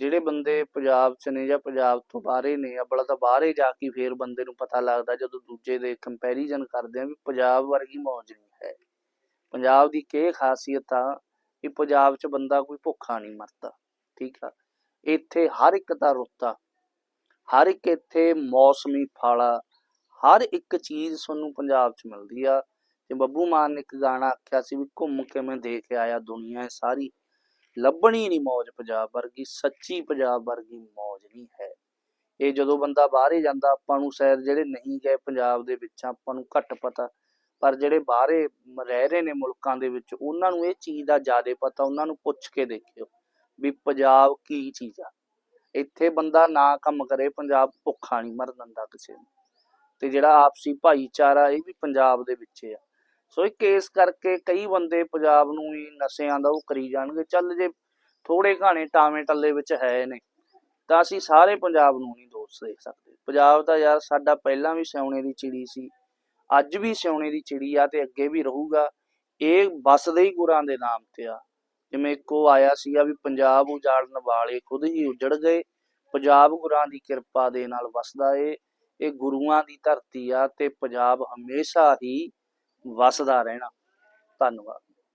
ਜਿਹੜੇ ਬੰਦੇ ਪੰਜਾਬ 'ਚ ਨੇ ਜਾਂ ਪੰਜਾਬ ਤੋਂ ਬਾਹਰੇ ਨੇ, ਅਬਲਾ ਤਾਂ ਬਾਹਰੇ ਜਾ ਕੇ ਫੇਰ ਬੰਦੇ ਨੂੰ ਪਤਾ ਲੱਗਦਾ ਜਦੋਂ ਦੂਜੇ ਦੇ ਕੰਪੈਰੀਜ਼ਨ ਕਰਦੇ ਆ ਵੀ ਪੰਜਾਬ ਵਰਗੀ ਮੌਜ ਨਹੀਂ ਹੈ। ਪੰਜਾਬ ਦੀ ਕੀ ਖਾਸੀਅਤ ਆ ਕਿ ਪੰਜਾਬ 'ਚ ਬੰਦਾ ਕੋਈ ਭੁੱਖਾ ਨਹੀਂ ਮਰਦਾ, ਠੀਕ ਆ? ਇੱਥੇ ਹਰ ਇੱਕ ਦਾ ਰੁੱਤਾ ਹਰ ਇੱਕ ਇੱਥੇ ਮੌਸਮੀ ਫਲ ਹਰ ਇੱਕ ਚੀਜ਼ ਤੁਹਾਨੂੰ ਪੰਜਾਬ 'ਚ ਮਿਲਦੀ ਆ। ਤੇ ਬੱਬੂ ਮਾਨ ਨੇ ਇੱਕ ਗਾਣਾ ਆਖਿਆ ਸੀ ਵੀ ਘੁੰਮ ਕੇ ਮੈਂ ਦੇਖ ਆਇਆ ਦੁਨੀਆ ਸਾਰੀ। ਲੱਭਣੀ ਨਹੀਂ ਮੌਜ ਪੰਜਾਬ ਵਰਗੀ, ਸੱਚੀ ਪੰਜਾਬ ਵਰਗੀ ਮੌਜ ਨਹੀਂ ਹੈ। ਇਹ ਜਦੋਂ ਬੰਦਾ ਬਾਹਰੇ ਜਾਂਦਾ, ਆਪਾਂ ਨੂੰ ਸ਼ਾਇਦ ਜਿਹੜੇ ਨਹੀਂ ਗਏ ਪੰਜਾਬ ਦੇ ਵਿੱਚ, ਆਪਾਂ ਨੂੰ ਘੱਟ ਪਤਾ। ਪਰ ਜਿਹੜੇ ਬਾਹਰੇ ਰਹਿ ਰਹੇ ਨੇ ਮੁਲਕਾਂ ਦੇ ਵਿੱਚ, ਉਹਨਾਂ ਨੂੰ ਇਹ ਚੀਜ਼ ਦਾ ਜ਼ਿਆਦਾ ਪਤਾ, ਉਹਨਾਂ ਨੂੰ ਪੁੱਛ ਕੇ ਦੇਖਿਓ ਵੀ ਪੰਜਾਬ ਕੀ ਚੀਜ਼ ਆ। ਇੱਥੇ ਬੰਦਾ ਨਾ ਕੰਮ ਕਰੇ, ਪੰਜਾਬ ਭੁੱਖਾ ਨਹੀਂ ਮਰ ਦਿੰਦਾ ਕਿਸੇ ਨੂੰ। ਤੇ ਜਿਹੜਾ ਆਪਸੀ ਭਾਈਚਾਰਾ, ਇਹ ਵੀ ਪੰਜਾਬ ਦੇ ਵਿੱਚ ਆ। ਸੋ ਇਹ ਕੇਸ ਕਰਕੇ ਕਈ ਬੰਦੇ ਪੰਜਾਬ ਨੂੰ ਹੀ ਨਸ਼ਿਆਂ ਦਾ ਉਹ ਕਰੀ ਜਾਣਗੇ। ਚੱਲ ਜੇ ਥੋੜੇ ਘਾਣੇ ਟਾਵੇਂ ਟੱਲੇ ਵਿੱਚ ਹੈ ਨੇ, ਤਾਂ ਅਸੀਂ ਸਾਰੇ ਪੰਜਾਬ ਨੂੰ ਨਹੀਂ ਦੋਸ਼ ਦੇਖ ਸਕਦੇ। ਪੰਜਾਬ ਤਾਂ ਯਾਰ ਸਾਡਾ ਪਹਿਲਾਂ ਵੀ ਸਿਉਣੇ ਦੀ ਚਿੜੀ ਸੀ, ਅੱਜ ਵੀ ਸਿਉਣੇ ਦੀ ਚਿੜੀ ਆ ਤੇ ਅੱਗੇ ਵੀ ਰਹੂਗਾ। ਇਹ ਵਸਦੇ ਹੀ ਗੁਰਾਂ ਦੇ ਨਾਮ ਤੇ ਆ। ਜਿਵੇਂ ਇੱਕੋ ਆਇਆ ਸੀਗਾ ਵੀ ਪੰਜਾਬ ਉਜਾੜਨ ਵਾਲੇ ਖੁਦ ਹੀ ਉਜੜ ਗਏ, ਪੰਜਾਬ ਗੁਰਾਂ ਦੀ ਕਿਰਪਾ ਦੇ ਨਾਲ ਵਸਦਾ ਏ, ਇਹ ਗੁਰੂਆਂ ਦੀ ਧਰਤੀ ਆ ਤੇ ਪੰਜਾਬ ਹਮੇਸ਼ਾ ਹੀ ਵਸਦਾ ਰਹਿਣਾ। ਧੰਨਵਾਦ।